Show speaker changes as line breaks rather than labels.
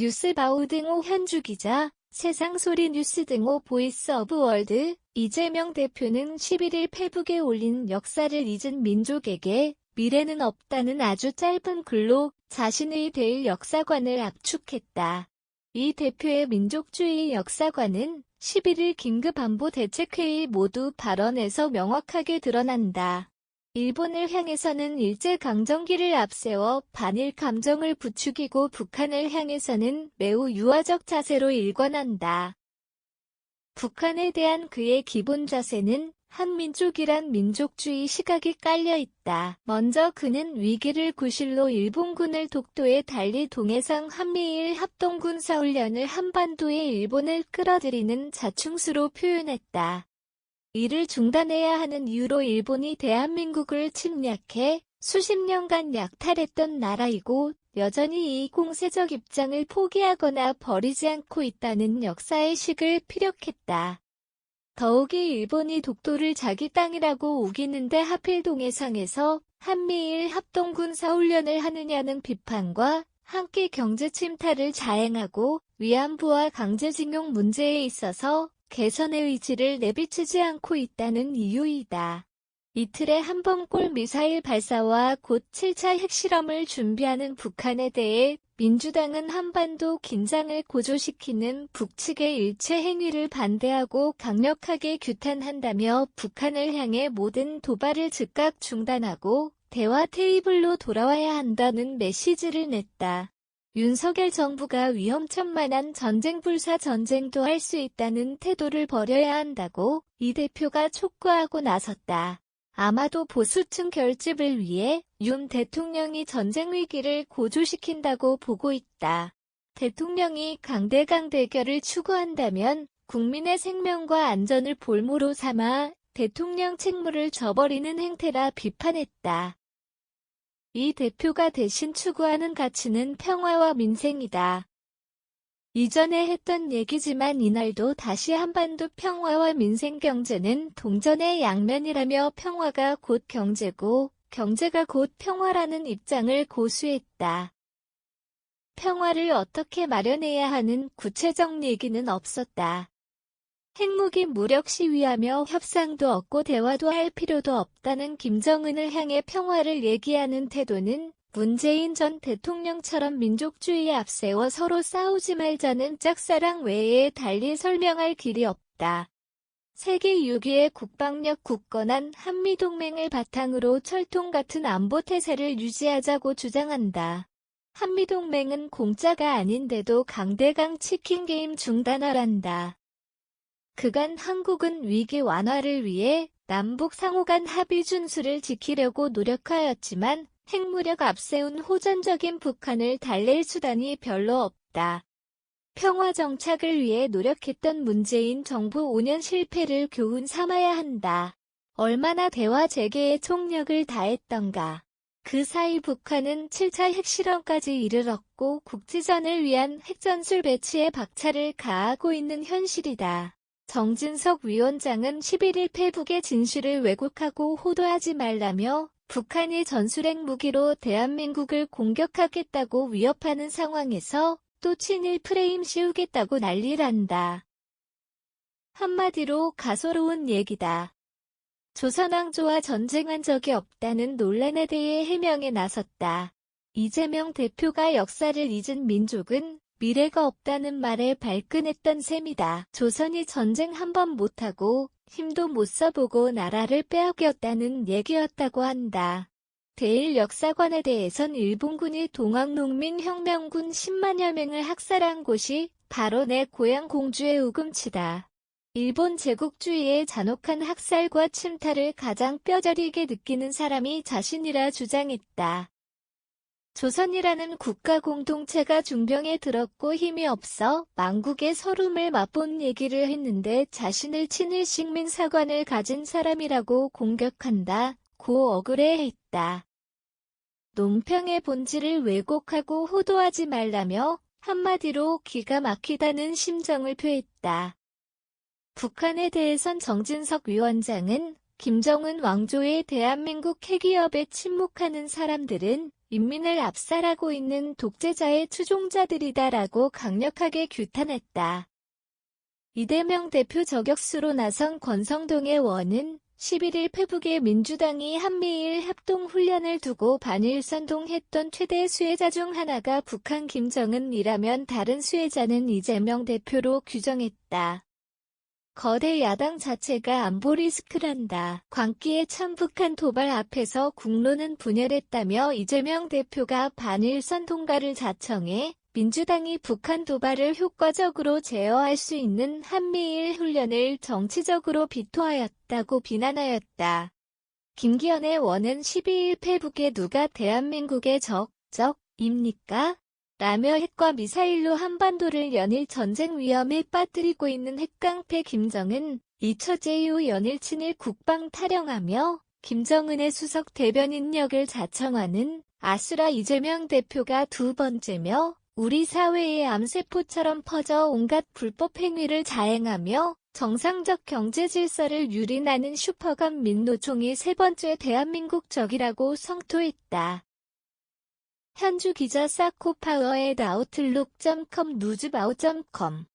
뉴스바우 등호 현주 기자, 세상소리 뉴스 등호 보이스 오브 월드, 이재명 대표는 11일 페북에 올린 역사를 잊은 민족에게 미래는 없다는 아주 짧은 글로 자신의 대일 역사관을 압축했다. 이 대표의 민족주의 역사관은 11일 긴급안보 대책회의 모두 발언에서 명확하게 드러난다. 일본을 향해서는 일제강점기를 앞세워 반일 감정을 부추기고 북한을 향해서는 매우 유화적 자세로 일관한다. 북한에 대한 그의 기본 자세는 한민족이란 민족주의 시각이 깔려 있다. 먼저 그는 위기를 구실로 일본군을 독도에 달리 동해상 한미일 합동군사훈련을 한반도에 일본을 끌어들이는 자충수로 표현했다. 이를 중단해야 하는 이유로 일본이 대한민국을 침략해 수십 년간 약탈했던 나라이고 여전히 이 공세적 입장을 포기하거나 버리지 않고 있다는 역사의 식을 피력했다. 더욱이 일본이 독도를 자기 땅이라고 우기는데 하필 동해상에서 한미일 합동군 사훈련을 하느냐는 비판과 함께 경제 침탈을 자행하고 위안부와 강제징용 문제에 있어서 개선의 의지를 내비치지 않고 있다는 이유이다. 이틀에 한 번 꼴 미사일 발사와 곧 7차 핵실험을 준비하는 북한에 대해 민주당은 한반도 긴장을 고조시키는 북측의 일체 행위를 반대하고 강력하게 규탄한다며 북한을 향해 모든 도발을 즉각 중단하고 대화 테이블로 돌아와야 한다는 메시지를 냈다. 윤석열 정부가 위험천만한 전쟁 불사 전쟁도 할 수 있다는 태도를 버려야 한다고 이 대표가 촉구하고 나섰다. 아마도 보수층 결집을 위해 윤 대통령이 전쟁 위기를 고조시킨다고 보고 있다. 대통령이 강대강 대결을 추구한다면 국민의 생명과 안전을 볼모로 삼아 대통령 책무를 저버리는 행태라 비판했다. 이 대표가 대신 추구하는 가치는 평화와 민생이다. 이전에 했던 얘기지만 이날도 다시 한반도 평화와 민생 경제는 동전의 양면이라며 평화가 곧 경제고 경제가 곧 평화라는 입장을 고수했다. 평화를 어떻게 마련해야 하는 구체적 얘기는 없었다. 핵무기 무력 시위하며 협상도 없고 대화도 할 필요도 없다는 김정은을 향해 평화를 얘기하는 태도는 문재인 전 대통령처럼 민족주의에 앞세워 서로 싸우지 말자는 짝사랑 외에 달리 설명할 길이 없다. 세계 6위의 국방력 굳건한 한미동맹을 바탕으로 철통 같은 안보 태세를 유지하자고 주장한다. 한미동맹은 공짜가 아닌데도 강대강 치킨 게임 중단하란다. 그간 한국은 위기 완화를 위해 남북 상호 간 합의 준수를 지키려고 노력하였지만 핵무력 앞세운 호전적인 북한을 달랠 수단이 별로 없다. 평화 정착을 위해 노력했던 문재인 정부 5년 실패를 교훈 삼아야 한다. 얼마나 대화 재개에 총력을 다했던가. 그 사이 북한은 7차 핵실험까지 이르렀고 국지전을 위한 핵전술 배치에 박차를 가하고 있는 현실이다. 정진석 위원장은 11일 페북의 진실을 왜곡하고 호도하지 말라며 북한이 전술핵 무기로 대한민국을 공격하겠다고 위협하는 상황에서 또 친일 프레임 씌우겠다고 난리란다. 한마디로 가소로운 얘기다. 조선왕조와 전쟁한 적이 없다는 논란에 대해 해명에 나섰다. 이재명 대표가 역사를 잊은 민족은 미래가 없다는 말에 발끈했던 셈이다. 조선이 전쟁 한 번 못하고 힘도 못 써보고 나라를 빼앗겼다는 얘기였다고 한다. 대일 역사관에 대해선 일본군이 동학농민혁명군 10만여 명을 학살한 곳이 바로 내 고향 공주의 우금치다. 일본 제국주의의 잔혹한 학살과 침탈을 가장 뼈저리게 느끼는 사람이 자신이라 주장했다. 조선이라는 국가 공동체가 중병에 들었고 힘이 없어 망국의 서름을 맛본 얘기를 했는데 자신을 친일 식민 사관을 가진 사람이라고 공격한다. 고 억울해했다. 논평의 본질을 왜곡하고 호도하지 말라며 한마디로 기가 막히다는 심정을 표했다. 북한에 대해선 정진석 위원장은 김정은 왕조의 대한민국 핵기업에 침묵하는 사람들은 인민을 압살하고 있는 독재자의 추종자들이다라고 강력하게 규탄했다. 이대명 대표 저격수로 나선 권성동의 원은 11일 페북에 민주당이 한미일 합동훈련을 두고 반일 선동했던 최대 수혜자 중 하나가 북한 김정은이라면 다른 수혜자는 이재명 대표로 규정했다. 거대 야당 자체가 안보 리스크란다. 광기에 참북한 도발 앞에서 국론은 분열했다며 이재명 대표가 반일선 통과를 자청해 민주당이 북한 도발을 효과적으로 제어할 수 있는 한미일 훈련을 정치적으로 비토하였다고 비난하였다. 김기현의 원은 12일 페북에 누가 대한민국의 적, 적 입니까? 라며 핵과 미사일로 한반도를 연일 전쟁 위험에 빠뜨리고 있는 핵깡패 김정은, 이처제유 연일 친일 국방 타령하며 김정은의 수석 대변인 역을 자청하는 아수라 이재명 대표가 두 번째며 우리 사회의 암세포처럼 퍼져 온갖 불법 행위를 자행하며 정상적 경제 질서를 유린하는 슈퍼간 민노총이 세 번째 대한민국 적이라고 성토했다. 현주 기자 사코파워의 아웃룩.com 누즈바우.com